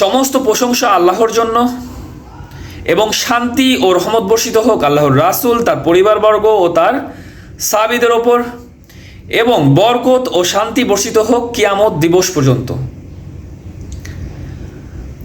সমস্ত প্রশংসা আল্লাহর জন্য এবং শান্তি ও রহমত বর্ষিত হোক আল্লাহর রাসুল, তার পরিবারবর্গ ও তার সাবিদের ওপর এবং বরকত ও শান্তি বর্ষিত হোক কিয়ামত দিবস পর্যন্ত।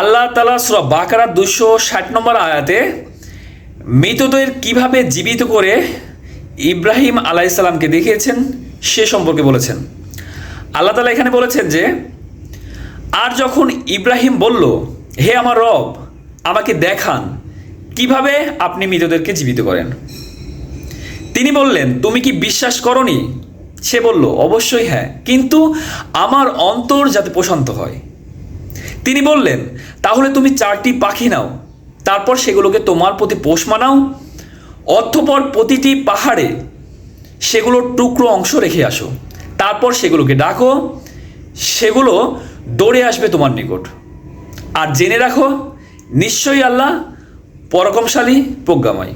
আল্লাহ তালা সুরা বাকারার দুশো ষাট নম্বর আয়াতে মৃতদের কীভাবে জীবিত করে ইব্রাহিম আলাইসাল্লামকে দেখিয়েছেন সে সম্পর্কে বলেছেন। আল্লাহ তালা এখানে বলেছেন যে আর যখন ইব্রাহিম বলল, হে আমার রব, আমাকে দেখান কীভাবে আপনি মৃতদেরকে জীবিত করেন? তিনি বললেন, তুমি কি বিশ্বাস করনি? সে বলল, অবশ্যই হ্যাঁ কিন্তু আমার অন্তর যাতে প্রশান্ত হয়। তিনি বললেন, তাহলে তুমি চারটি পাখি নাও, তারপর সেগুলোকে তোমার প্রতি পোষ মানাও অর্থপর প্রতিটি পাহাড়ে সেগুলোর টুকরো অংশ রেখে আসো, তারপর সেগুলোকে ডাকো, সেগুলো দৌড়ে আসবে তোমার নিকট। আর জেনে রাখো, নিশ্চয়ই আল্লাহ পরকমশালী প্রজ্ঞাময়।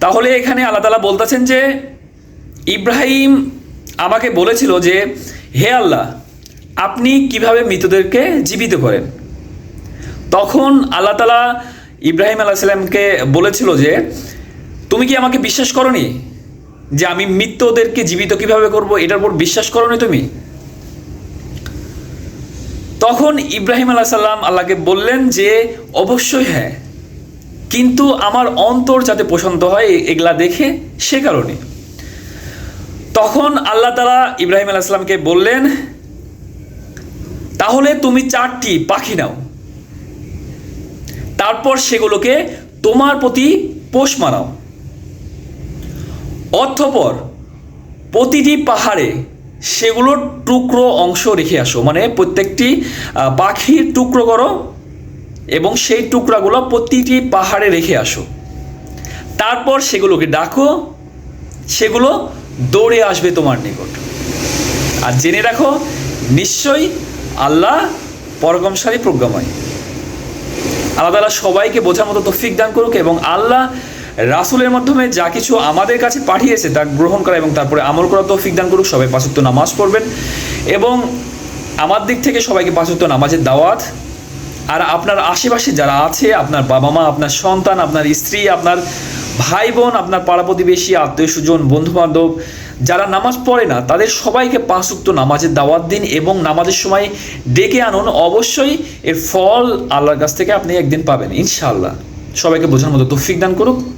তাহলে এখানে আল্লাহ তালা বলতেছেন যে, ইব্রাহিম আমাকে বলেছিল যে, হে আল্লাহ, আপনি কীভাবে মৃতদেরকে জীবিত করেন? তখন আল্লাহ তালা ইব্রাহিম আল্লাহ সাল্লামকে বলেছিল যে, তুমি কি আমাকে বিশ্বাস করনি যে আমি মৃতদেরকে জীবিত কীভাবে করব? এটার উপর বিশ্বাস করনি তুমি? তখন ইব্রাহিম আল্লাহ সাল্লাম আল্লাহকে বললেন যে, অবশ্যই হ্যাঁ। কিন্তু আমার অন্তর যাতে পছন্দ হয় এগুলা দেখে সে কারণে। তখন আল্লাহ তালা ইব্রাহিম আলাহ সাল্লামকে বললেন, তাহলে তুমি চারটি পাখি নাও। তারপর সেগুলোকে তোমার প্রতি পোষ মারাও অর্থপর প্রতিটি পাহাড়ে সেগুলোর টুকরো অংশ রেখে আসো। মানে প্রত্যেকটি পাখির টুকরো করো এবং সেই টুকরাগুলো প্রতিটি পাহাড়ে রেখে আসো। তারপর সেগুলোকে ডাকো, সেগুলো দৌড়ে আসবে তোমার নিকট। আর জেনে রাখো, নিশ্চয়ই আল্লাহ পরগমশালী প্রজ্ঞাময়। আল্লাহ তালা সবাইকে বোঝার মতো তৌফিক দান করুক এবং আল্লাহ রাসুলের মাধ্যমে যা কিছু আমাদের কাছে পাঠিয়েছে তা গ্রহণ করা এবং তারপরে আমল করা তৌফিক দান করুক, সবাই পাঁচত্ব নামাজ পড়বেন। এবং আমার দিক থেকে সবাইকে পাঁচত্ব নামাজের দাওয়াত। আর আপনার আশেপাশে যারা আছে, আপনার বাবা মা আপনার সন্তান, আপনার স্ত্রী, আপনার ভাই বোন আপনার পাড়া প্রতিবেশী, আত্মীয় স্বজন বন্ধু বান্ধব যারা নামাজ পড়ে না, তাদের সবাইকে পাঁচ উক্ত নামাজের দাওয়াত দিন এবং নামাজের সময় ডেকে আনুন। অবশ্যই এর ফল আল্লাহর কাছ থেকে আপনি একদিন পাবেন, ইনশাআল্লাহ। সবাইকে বোঝার মতো তৌফিক দান করুক।